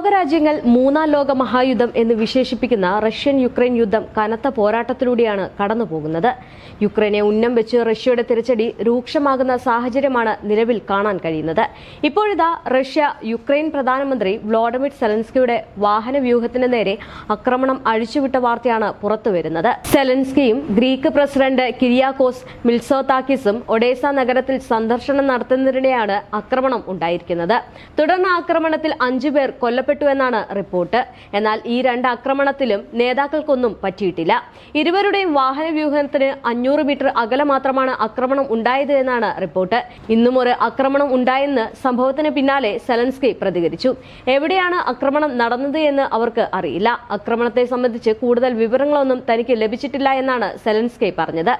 ലോകരാജ്യങ്ങൾ മൂന്നാം ലോക മഹായുദ്ധം എന്ന് വിശേഷിപ്പിക്കുന്ന റഷ്യൻ യുക്രൈൻ യുദ്ധം കനത്ത പോരാട്ടത്തിലൂടെയാണ് കടന്നുപോകുന്നത്. യുക്രൈനെ ഉന്നം വെച്ച് റഷ്യയുടെ തിരിച്ചടി രൂക്ഷമാകുന്ന സാഹചര്യമാണ് നിലവിൽ കാണാൻ കഴിയുന്നത്. ഇപ്പോഴിതാ റഷ്യ യുക്രൈൻ പ്രധാനമന്ത്രി വ്ളോഡിമിർ സെലൻസ്കിയുടെ വാഹന വ്യൂഹത്തിന് നേരെ ആക്രമണം അഴിച്ചുവിട്ട വാർത്തയാണ് പുറത്തുവരുന്നത്. സെലൻസ്കിയും ഗ്രീക്ക് പ്രസിഡന്റ് കിരിയാക്കോസ് മിൽസോതാക്കിസും ഒഡേസ നഗരത്തിൽ സന്ദർശനം നടത്തുന്നതിനിടെയാണ് ആക്രമണം ഉണ്ടായിരിക്കുന്നത്. തുടർന്ന് ആക്രമണത്തിൽ അഞ്ചുപേർ കൊല്ലപ്പെട്ടു. എന്നാണ് റിപ്പോർട്ട്. എന്നാൽ ഈ രണ്ട് ആക്രമണത്തിലും നേതാക്കൾക്കൊന്നും പറ്റിയിട്ടില്ല. ഇരുവരുടെയും വാഹന വ്യൂഹത്തിന് അഞ്ഞൂറ് മീറ്റർ അകലെ മാത്രമാണ് ആക്രമണം ഉണ്ടായത് എന്നാണ് റിപ്പോർട്ട്. ഇന്നും ഒരു ആക്രമണം ഉണ്ടായെന്ന് സംഭവത്തിന് പിന്നാലെ സെലൻസ്കി പ്രതികരിച്ചു. എവിടെയാണ് ആക്രമണം നടന്നത് എന്ന് അവർക്ക് അറിയില്ല. ആക്രമണത്തെ സംബന്ധിച്ച് കൂടുതൽ വിവരങ്ങളൊന്നും തനിക്ക് ലഭിച്ചിട്ടില്ല എന്നാണ് സെലൻസ്കി പറഞ്ഞത്.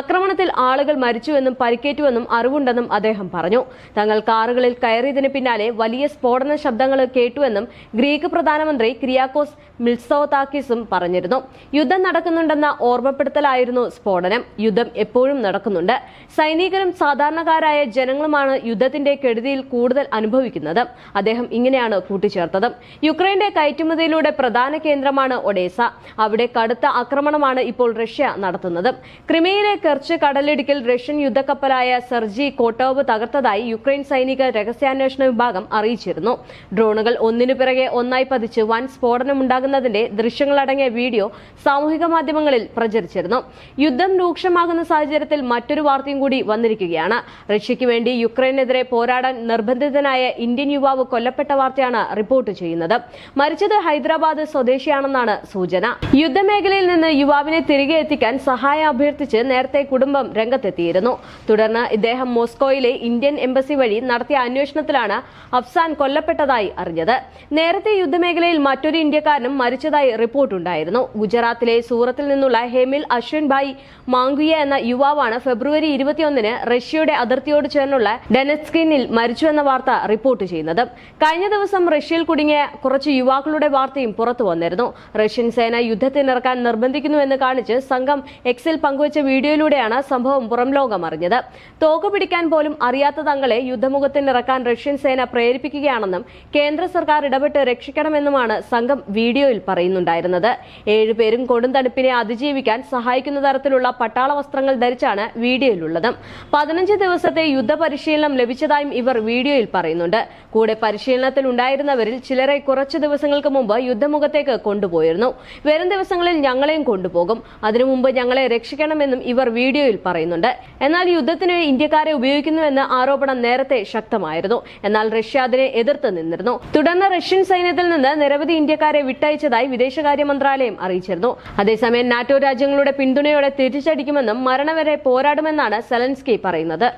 ആക്രമണത്തിൽ ആളുകൾ മരിച്ചുവെന്നും പരിക്കേറ്റുവെന്നും അറിവുണ്ടെന്നും അദ്ദേഹം പറഞ്ഞു. തങ്ങൾ കാറുകളിൽ കയറിയതിന് പിന്നാലെ വലിയ സ്ഫോടന ശബ്ദങ്ങൾ കേട്ടുവെന്നും ഗ്രീക്ക് പ്രധാനമന്ത്രി ക്രിയാക്കോസ് മിൽസോതാക്കിസും പറഞ്ഞിരുന്നു. യുദ്ധം നടക്കുന്നുണ്ടെന്ന ഓർമ്മപ്പെടുത്തലായിരുന്നു സ്ഫോടനം. യുദ്ധം എപ്പോഴും നടക്കുന്നുണ്ട്. സൈനികരും സാധാരണക്കാരായ ജനങ്ങളുമാണ് യുദ്ധത്തിന്റെ കെടുതിയിൽ കൂടുതൽ അനുഭവിക്കുന്നത്. അദ്ദേഹം ഇങ്ങനെയാണ് കൂട്ടിച്ചേർത്തത്. യുക്രൈന്റെ കയറ്റുമതിയിലൂടെ പ്രധാന കേന്ദ്രമാണ് ഒഡേസ. അവിടെ കടുത്ത ആക്രമണമാണ് ഇപ്പോൾ റഷ്യ നടത്തുന്നത്. ക്രിമിയയിലെ കെർച്ച് കടലിടുക്കിൽ റഷ്യൻ യുദ്ധക്കപ്പലായ സെർജി കോട്ടോവ് തകർത്തതായി യുക്രൈൻ സൈനിക രഹസ്യാന്വേഷണ വിഭാഗം അറിയിച്ചിരുന്നു. ഡ്രോണുകൾ ഒന്നിനു പിറകെ ഒന്നായി പതിച്ച് വൻ സ്ഫോടനമുണ്ടാകുന്നതിന്റെ ദൃശ്യങ്ങളടങ്ങിയ വീഡിയോ സാമൂഹിക മാധ്യമങ്ങളിൽ പ്രചരിച്ചിരുന്നു. യുദ്ധം രൂക്ഷമാകുന്ന സാഹചര്യത്തിൽ മറ്റൊരു വാർത്തയും കൂടി വന്നിരിക്കുകയാണ്. റഷ്യയ്ക്ക് വേണ്ടി യുക്രൈനെതിരെ പോരാടാൻ നിർബന്ധിതനായ ഇന്ത്യൻ യുവാവ് കൊല്ലപ്പെട്ട വാർത്തയാണ് റിപ്പോർട്ട് ചെയ്യുന്നത്. മരിച്ചത് ഹൈദരാബാദ് സ്വദേശിയാണെന്നാണ് സൂചന. യുദ്ധമേഖലയിൽ നിന്ന് യുവാവിനെ തിരികെ എത്തിക്കാൻ സഹായം അഭ്യർത്ഥിച്ച് നേരത്തെ കുടുംബം രംഗത്തെത്തിയിരുന്നു. തുടർന്ന് ഇദ്ദേഹം മോസ്കോയിലെ ഇന്ത്യൻ എംബസി വഴി നടത്തിയ അന്വേഷണത്തിലാണ് അഫ്സാൻ കൊല്ലപ്പെട്ടതായി അറിഞ്ഞത്. നേരത്തെ യുദ്ധമേഖലയിൽ മറ്റൊരു ഇന്ത്യക്കാരനും മരിച്ചതായി റിപ്പോർട്ടുണ്ടായിരുന്നു. ഗുജറാത്തിലെ സൂറത്തിൽ നിന്നുള്ള ഹെമിൽ അശ്വിൻ ഭായ് മാങ്കുയ എന്ന യുവാവാണ് ഫെബ്രുവരി ഇരുപത്തിയൊന്നിന് റഷ്യയുടെ അതിർത്തിയോട് ചേർന്നുള്ള ഡെനസ്കിനിൽ മരിച്ചുവെന്ന വാർത്ത റിപ്പോർട്ട് ചെയ്യുന്നത്. കഴിഞ്ഞ ദിവസം റഷ്യയിൽ കുടുങ്ങിയ കുറച്ച് യുവാക്കളുടെ വാർത്തയും പുറത്തു വന്നിരുന്നു. റഷ്യൻ സേന യുദ്ധത്തിനിറക്കാൻ നിർബന്ധിക്കുന്നുവെന്ന് കാണിച്ച് സംഘം എക്സിൽ പങ്കുവച്ച വീഡിയോയിലൂടെയാണ് സംഭവം പുറം ലോകം അറിഞ്ഞത്. തോക്ക് പിടിക്കാൻ പോലും അറിയാത്ത തങ്ങളെ യുദ്ധമുഖത്തിനിറക്കാൻ റഷ്യൻ സേന പ്രേരിപ്പിക്കുകയാണെന്നും കേന്ദ്ര സർക്കാർ ഇടപെട്ട് രക്ഷിക്കണമെന്നുമാണ് സംഘം വീഡിയോയിൽ പറയുന്നുണ്ടായിരുന്നത്. ഏഴുപേരും കൊടുന്തണുപ്പിനെ അതിജീവിക്കാൻ സഹായിക്കുന്ന തരത്തിലുള്ള പട്ടാള വസ്ത്രങ്ങൾ ധരിച്ചാണ് വീഡിയോയിലുള്ളത്. പതിനഞ്ച് ദിവസത്തെ യുദ്ധപരിശീലനം ലഭിച്ചതായും ഇവർ വീഡിയോയിൽ പറയുന്നുണ്ട്. കൂടെ പരിശീലനത്തിൽ ഉണ്ടായിരുന്നവരിൽ ചിലരെ കുറച്ച് ദിവസങ്ങൾക്ക് മുമ്പ് യുദ്ധമുഖത്തേക്ക് കൊണ്ടുപോയിരുന്നു. വരും ദിവസങ്ങളിൽ ഞങ്ങളെയും കൊണ്ടുപോകും. അതിനു മുമ്പ് ഞങ്ങളെ രക്ഷിക്കണമെന്നും ഇവർ വീഡിയോയിൽ പറയുന്നുണ്ട്. എന്നാൽ യുദ്ധത്തിന് ഇന്ത്യക്കാരെ ഉപയോഗിക്കുന്നുവെന്ന ആരോപണം നേരത്തെ ശക്തമായിരുന്നു. എന്നാൽ റഷ്യ അതിനെ എതിർത്ത് നിന്നിരുന്നു. തുടർന്ന് റഷ്യൻ സൈന്യത്തിൽ നിന്ന് നിരവധി ഇന്ത്യക്കാരെ വിട്ടയച്ചതായി വിദേശകാര്യ മന്ത്രാലയം അറിയിച്ചിരുന്നു. അതേസമയം നാറ്റോ രാജ്യങ്ങളുടെ പിന്തുണയോടെ തിരിച്ചടിക്കുമെന്നും മരണവരെ പോരാടുമെന്നാണ് സെലൻസ്കി പറയുന്നത്.